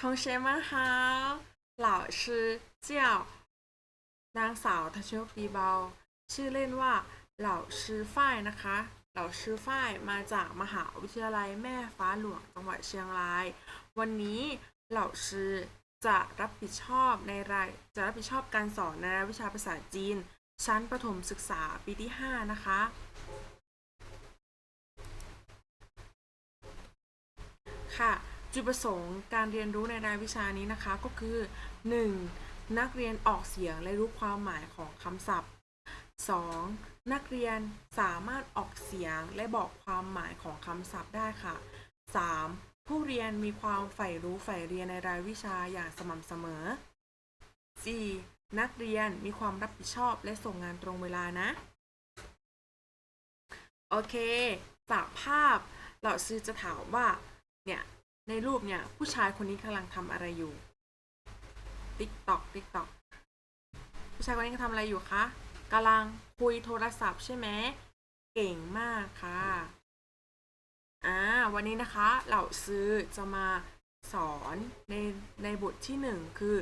同学们好老师叫นางสาวทชกดีเบา ชื่อเล่นว่าเหล่าชื่อฝ้ายนะคะ เหล่าชื่อฝ้ายมาจากมหาวิทยาลัยแม่ฟ้าหลวงจังหวัดเชียงราย วันนี้เหล่าชื่อจะรับผิดชอบในรายจะรับผิดชอบการสอนในรายวิชาภาษาจีน ชั้นประถมศึกษาปีที่ 5 นะคะ ค่ะ จุดประสงค์การเรียนรู้ในรายวิชานี้นะคะก็คือ 1. นักเรียนออกเสียงและรู้ความหมายของคำศัพท์ 2. นักเรียนสามารถออกเสียงและบอกความหมายของคำศัพท์ได้ค่ะ 3. ผู้เรียนมีความใฝ่รู้ใฝ่เรียนในรายวิชาอย่างสม่ำเสมอ 4. นักเรียนมีความรับผิดชอบและส่งงานตรงเวลานะ โอเค จากภาพเราซื้อจะถามว่า เนี่ย ในรูปเนี่ยผู้ชายคนนี้กำลังทำอะไรอยู่ติ๊กตอกติ๊กตอกผู้ชายคนนี้ทำอะไรอยู่คะกำลังคุยโทรศัพท์ใช่ไหมเก่งมากค่ะ อ่า วันนี้นะคะ เหล่าซื้อจะมาสอนในในบทที่หนึ่งคือ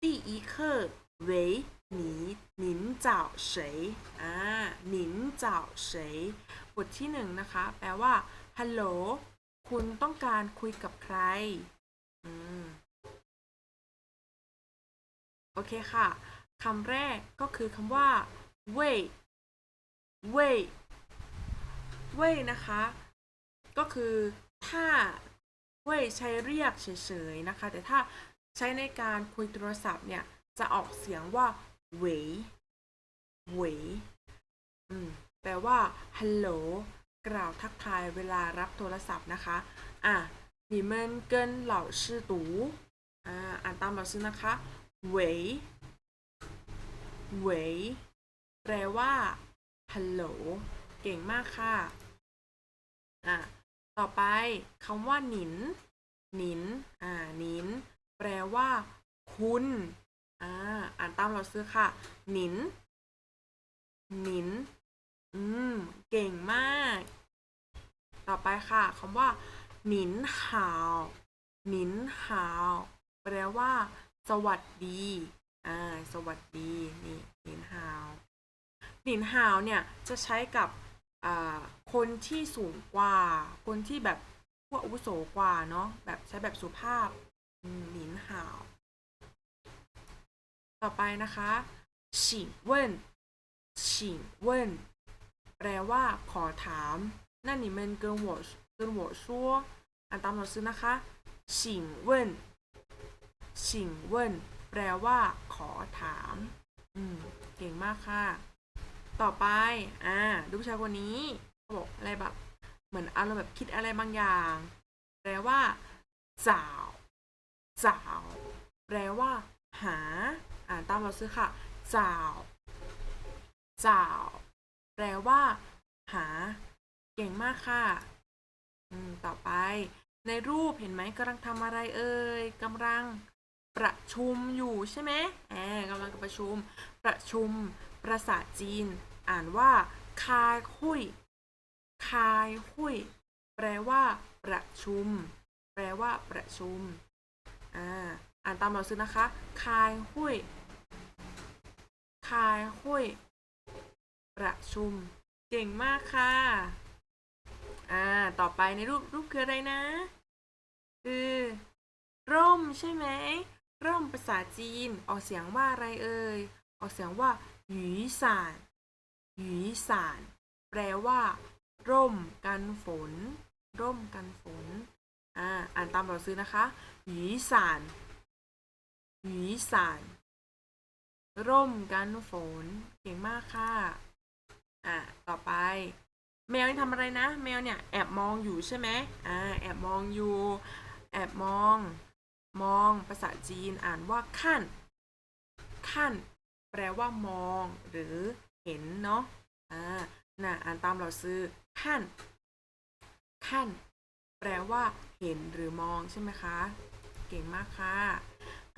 ตีเอเคอร์เวนหนิ้一课为าเฉยอ่าหนิ้นจ่าเฉยบทที่หนึ่งนะคะ แปลว่า ฮัลโหล คุณต้องการคุยกับใคร อืม โอเคค่ะ คำแรกก็คือคำว่าเว่ยเว่ยเว่ยนะคะ ก็คือถ้าเว่ยใช้เรียกเฉยๆนะคะ แต่ถ้าใช้ในการคุยโทรศัพท์เนี่ย จะออกเสียงว่าเหวยเหวยอืม แปลว่าฮัลโหล กล่าวทักทายเวลารับโทรศัพท์นะคะ อ่ะ你们跟老师读อ่า อ่านตาม老师นะคะเหวยเหวยแปลว่า ฮัลโหล เก่งมากค่ะ อ่ะ ต่อไปคำว่าหนิน หนิน อ่า หนิน แปลว่า คุณ อ่า อ่านตามเราซื้อค่ะ หนิน หนิน อืม เก่งมาก ต่อไปค่ะคำว่าหนินหาวหนินหาวแปลว่า สวัสดีอ่าสวัสดีนี่หนินหาวหนินหาวเนี่ยจะใช้กับอ่าคนที่สูงกว่า คนที่แบบพวกอาวุโสกว่าเนาะแบบใช้แบบสุภาพมหนินหาว ต่อไปนะคะฉิงเว่นฉิงเว่นแปลว่าขอถาม 那你们跟我跟我说อ่านตามเราซื้อนะคะฉิงเว่นฉิงเว่นแปลว่า ขอถาม อืม เก่งมากค่ะ ต่อไป อ่า ดูผู้ชายคนนี้เขาบอกอะไรแบบ เหมือนอารมณ์แบบคิดอะไรบางอย่าง แปลว่าจ่าวจ่าวแปลว่า หา อ่านตามเราซื้อค่ะจ่าวจ่าวแปลว่า หา เก่งมากค่ะ อืม ต่อไป ในรูปเห็นไหมกำลังทำอะไรเอ่ยกำลังประชุมอยู่ใช่ไหมแอมกำลังประชุม ประชุมภาษาจีน อ่านว่า คายคุย คายคุย แปลว่า ประชุม แปลว่า ประชุม อ่า อ่านตามเราซื้อนะคะ คายคุย คายคุย ประชุม เก่งมากค่ะ อ่า ต่อไปในรูปรูปคืออะไรนะ คือ ร่มใช่ไหม ร่มภาษาจีน ออกเสียงว่าอะไรเอ่ย ออกเสียงว่าหยีสานหยีสานแปลว่า ร่มกันฝน ร่มกันฝน อ่า อ่านตามเราซื้อนะคะหยีสานหยีสานร่มกันฝน เก่งมากค่ะ อ่าต่อไป แมวนี่ทำอะไรนะ แมวเนี่ยแอบมองอยู่ใช่ไหมอ่าแอบมองอยู่ แอบมอง มองภาษาจีนอ่านว่าขั้นขั้นแปลว่ามอง หรือเห็นเนาะอ่าน่ะอ่านตามเราซื้อขั้นขั้นแปลว่า เห็นหรือมองใช่ไหมคะ เก่งมากค่ะ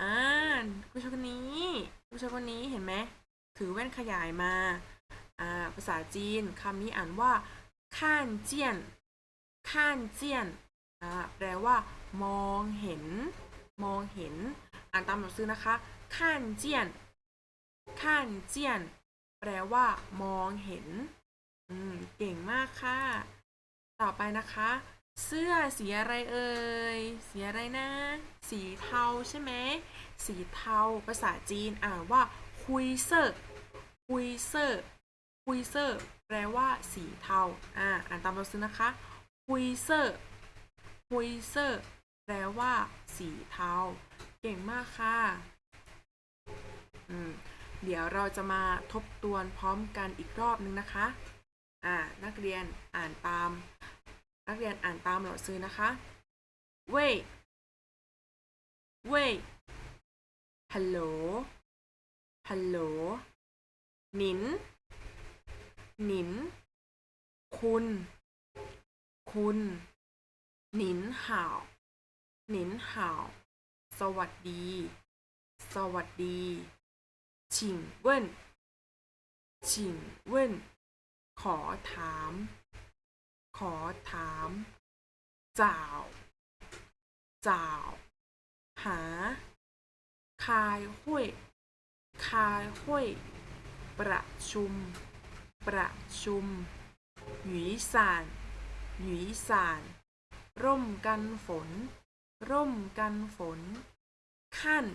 อ่าผู้ชายคนนี้ผู้ชายคนนี้เห็นไหมถือแว่นขยายมาอ่าภาษาจีนคำนี้อ่านว่า ข้านเจียน ข้านเจียนอ่าแปลว่า มองเห็น มองเห็น อ่านตามหนังสือนะคะ ข้านเจียน ข้านเจียน แปลว่า มองเห็น อืม เก่งมากค่ะ ต่อไปนะคะ เสื้อสีอะไรเอ่ย สีอะไรนะ สีเทาใช่ไหม สีเทา ภาษาจีน อ่านว่า คุยเซอร์คุยเซอร์ คุยเซอร์แปลว่าสีเทา อ่า อ่านตามเราซื้อนะคะคุยเซอร์คุยเซอร์แปลว่า สีเทา เก่งมากค่ะ อืม เดี๋ยวเราจะมาทบทวนพร้อมกันอีกรอบนึงนะคะ อ่า นักเรียนอ่านตาม นักเรียนอ่านตามเหล่าซื้อนะคะ เว่ย เว่ย ฮัลโหล ฮัลโหล นิน หนิน คุณ คุณ หนินห่าว หนินห่าว สวัสดี สวัสดีฉิงเว่นฉิงเว่น ขอถาม ขอถามจ่าวจ่าว หา คายห้วย คายห้วย ประชุม ประชุมหยีสานหยีสาน ร่มกันฝน ร่มกันฝน ขั้น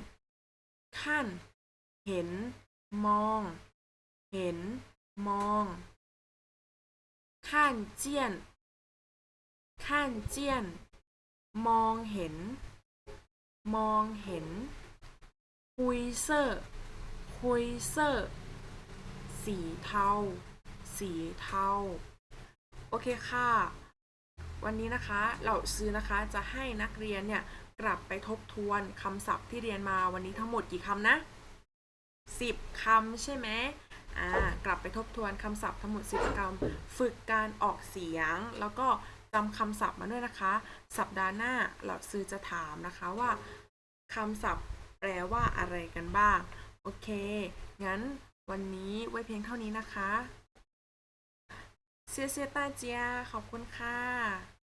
ขั้น เห็น มอง เห็น มองข้านเจียนข้านเจียน มองเห็น มองเห็น คุยเซอร์คุยเซอร์ สีเทา สีเทาโอเคค่ะ วันนี้นะคะเราซื้อนะคะจะให้นักเรียนเนี่ยกลับไปทบทวนคำศัพท์ที่เรียนมาวันนี้ทั้งหมดกี่คำนะ 10คำใช่ไหมอ่ากลับไปทบทวนคำศัพท์ทั้งหมด 10คำฝึกการออกเสียง แล้วก็จำคำศัพท์มาด้วยนะคะ สัปดาห์หน้าเราซื้อจะถามนะคะว่าคำศัพท์แปลว่าอะไรกันบ้าง โอเค งั้นวันนี้ไว้เพียงเท่านี้นะคะ เสียเสียตาเจียขอบคุณค่ะ